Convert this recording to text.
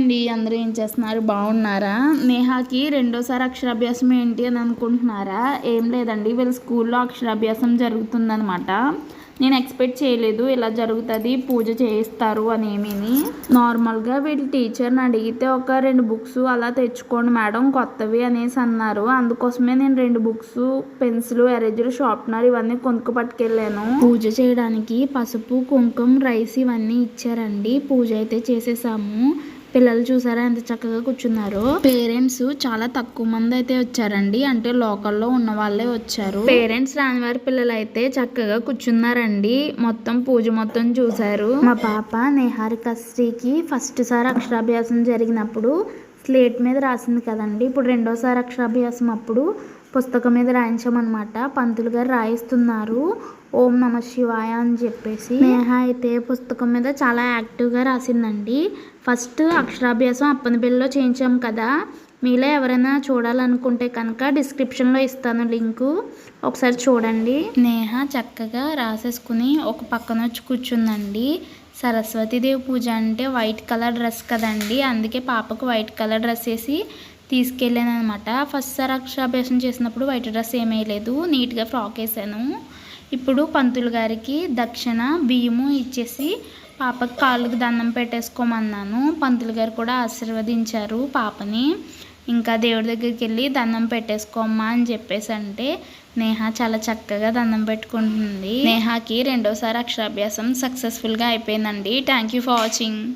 అండి అందరూ ఏం చేస్తున్నారు? బాగున్నారా? నేహాకి రెండోసారి అక్షరాభ్యాసం ఏంటి అని అనుకుంటున్నారా? ఏం లేదండి వీళ్ళ స్కూల్లో అక్షరాభ్యాసం జరుగుతుందనమాట నేను ఎక్స్పెక్ట్ చేయలేదు ఇలా జరుగుతుంది పూజ చేయిస్తారు అని ఏమీని నార్మల్గా వీళ్ళ టీచర్ని అడిగితే ఒక రెండు బుక్స్ అలా తెచ్చుకోండి మేడం కొత్తవి అనేసి అన్నారు. అందుకోసమే నేను రెండు బుక్స్ పెన్సిల్ ఎరేజర్ షార్ప్నర్ ఇవన్నీ కొనుక్కు పట్టుకెళ్ళాను. పూజ చేయడానికి పసుపు కుంకుమ రైస్ ఇవన్నీ ఇచ్చారండి. పూజ అయితే చేసేసాము. పిల్లలు చూసారా? ఎంత చక్కగా కూర్చున్నారు. పేరెంట్స్ చాలా తక్కువ మంది అయితే వచ్చారండి. అంటే లోకల్లో ఉన్న వాళ్ళే వచ్చారు. పేరెంట్స్ రాని వారి పిల్లలు అయితే చక్కగా కూర్చున్నారండి. మొత్తం పూజ మొత్తం చూసారు మా పాప నేహారిక శ్రీకి ఫస్ట్ సారి అక్షరాభ్యాసం జరిగినప్పుడు స్లేట్ మీద రాసింది కదండి. ఇప్పుడు రెండోసారి అక్షరాభ్యాసం అప్పుడు పుస్తకం మీద రాయించామన్నమాట. పంతులు గారు రాయిస్తున్నారు. ఓం నమ శివాయ అని చెప్పేసి. నేహ అయితే పుస్తకం మీద చాలా యాక్టివ్గా రాసిందండి. ఫస్ట్ అక్షరాభ్యాసం అప్పనపల్లిలో చేయించాం కదా. మీలో ఎవరైనా చూడాలనుకుంటే కనుక డిస్క్రిప్షన్లో ఇస్తాను లింకు. ఒకసారి చూడండి. నేహ చక్కగా రాసేసుకుని ఒక పక్కన వచ్చి కూర్చుందండి. సరస్వతీదేవి పూజ అంటే వైట్ కలర్ డ్రెస్ కదండి. అందుకే పాపకు వైట్ కలర్ డ్రెస్ వేసి తీసుకెళ్ళాను అనమాట ఫస్ట్ సార్ అక్షరాభ్యాసం చేసినప్పుడు వైట్ డ్రెస్ ఏమేయలేదు నీట్గా ఫ్రాక్ వేసాను. ఇప్పుడు పంతులు గారికి దక్షిణ బియ్యము ఇచ్చేసి పాపకి కాళ్ళకి దండం పెట్టేసుకోమన్నాను. పంతులు గారు కూడా ఆశీర్వదించారు పాపని. ఇంకా దేవుడి దగ్గరికి వెళ్ళి దండం పెట్టేసుకోమ్మా అని చెప్పేసి అంటే నేహ చాలా చక్కగా దండం పెట్టుకుంటుంది. నేహాకి రెండోసారి అక్షరాభ్యాసం సక్సెస్ఫుల్గా అయిపోయిందండి. Thank you for watching